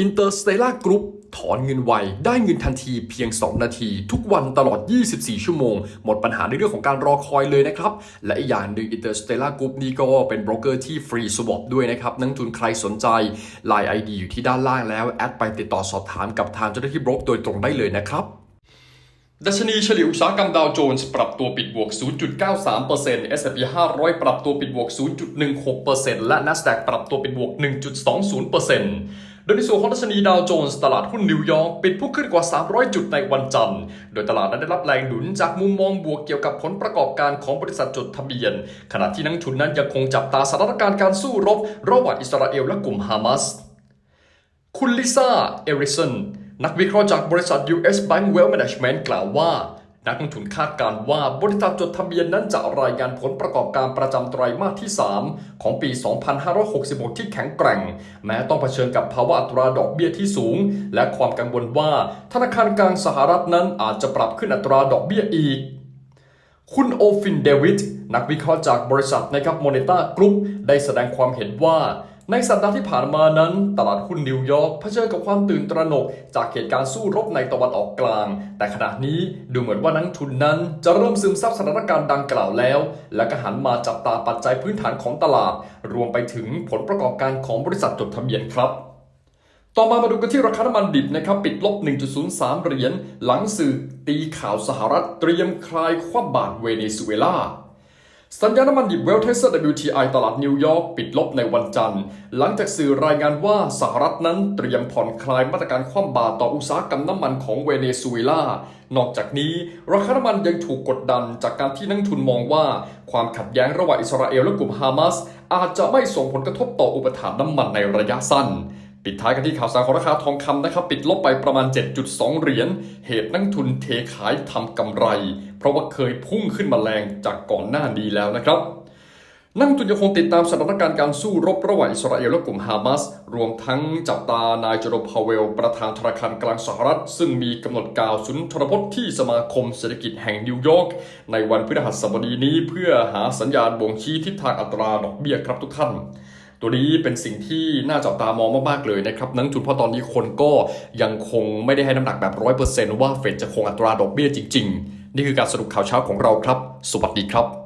Interstellar Group ถอนเงินไว ได้เงินทันทีเพียง 2 นาที ทุกวันตลอด 24 ชั่วโมง หมดปัญหาในเรื่องของการรอคอยเลยนะครับ และอีกอย่างหนึ่ง Interstellar Group นี่ก็เป็นบรกเกอร์ที่ฟรีสวอปด้วยนะครับ นักทุนใครสนใจ Line ID อยู่ที่ด้านล่างแล้ว แอดไปติดต่อสอบถามกับทางเจ้าหน้าที่บรกโดยตรงได้เลยนะครับดัชนีเฉลี่ยอุตสาหกรรมดาวโจนส์ปรับตัวปิดบวก 0.93% S&P 500 ปรับตัวปิดบวก 0.16%และ NASDAQ ปรับตัวปิดบวก 1.20% โดยในส่วนของดัชนีดาวโจนส์ตลาดหุ้นนิวยอร์กปิดพุ่งขึ้นกว่า 300 จุดในวันจันทร์ โดยตลาดนั้นได้รับแรงหนุนจากมุมมองบวกเกี่ยวกับผลประกอบการของบริษัทจดทะเบียน ขณะที่นักทุนนั้นยังคงจับตาสถานการณ์การสู้รบ ระหว่างอิสราเอลและกลุ่มฮามาส คุณลิซ่า เอริสันนักวิเคราะห์จากบริษัท US Bank Wealth Management กล่าวว่า นักลงทุนคาดการว่าบริษัทจดทะเบียนนั้นจะรายงานผลประกอบการประจำไตรมาสที่ 3 ของปี 2566 ที่แข็งแกร่ง แม้ต้องเผชิญกับภาวะอัตราดอกเบี้ยที่สูง และความกังวลว่าธนาคารกลางสหรัฐนั้นอาจจะปรับขึ้นอัตราดอกเบี้ยอีกคุณโอฟินเดวิดนักวิเคราะห์จากบริษัทนะครับโมเนต้ากรุ๊ปได้แสดงความเห็นว่า ในสัปดาห์ที่ผ่านมานั้น ตลาดหุ้นนิวยอร์กเผชิญกับความตื่นตระหนก จากเหตุการณ์สู้รบในตะวันออกกลาง แต่ขณะนี้ดูเหมือนว่านักทุนนั้น จะเริ่มซึมซับสถานการณ์ดังกล่าวแล้ว และก็หันมาจับตาปัจจัยพื้นฐานของตลาด รวมไปถึงผลประกอบการของบริษัทจดทะเบียนครับต่อมามาดูกันที่ราคาน้ำมันดิบนะครับปิดลบ 1.03 เหรียญหลังสื่อตีข่าวสหรัฐเตรียมคลายคว่ำบาตรเวเนซุเอลา สัญญาณน้ำมันดิบเวลเทสเซอร์ WTI ตลาดนิวยอร์กปิดลบในวันจันทร์ หลังจากสื่อรายงานว่าสหรัฐนั้นเตรียมผ่อนคลายมาตรการคว่ำบาตรต่ออุตสาหกรรมน้ำมันของเวเนซุเอลา นอกจากนี้ ราคาน้ำมันยังถูกกดดันจากการที่นักทุนมองว่า ความขัดแย้งระหว่างอิสราเอลและกลุ่มฮามาสอาจจะไม่ส่งผลกระทบต่ออุปทานน้ำมันในระยะสั้น ปิดท้ายกันที่ข่าวสารของราคาทองคำนะครับ ปิดลบไปประมาณ 7.2 เหรียญ เหตุนักทุนเทขายทำกำไร เพราะว่าเคยพุ่งขึ้นมาแรงจากก่อนหน้านี้แล้วนะครับนักลงทุนยังคงติดตามสถานการณ์การสู้รบระหว่างอิสราเอลและกลุ่มฮามาส รวมทั้งจับตานายโจโรพาเวล ประธานธนาคารกลางสหรัฐ ซึ่งมีกำหนดกล่าวสุนทรพจน์ที่สมาคมเศรษฐกิจแห่งนิวยอร์กในวันพฤหัสบดีนี้เพื่อหาสัญญาณบ่งชี้ทิศทางอัตราดอกเบี้ยครับทุกท่าน ตัวนี้เป็นสิ่งที่น่าจับตามองมากๆเลยนะครับนั่งจุดเพราะตอนนี้คนก็ยังคงไม่ได้ให้น้ำหนักแบบร้อยเปอร์เซนต์ว่าเฟดจะคงอัตราดอกเบี้ยจริง ๆ นี่คือการสรุปข่าวเช้าของเราครับ สวัสดีครับ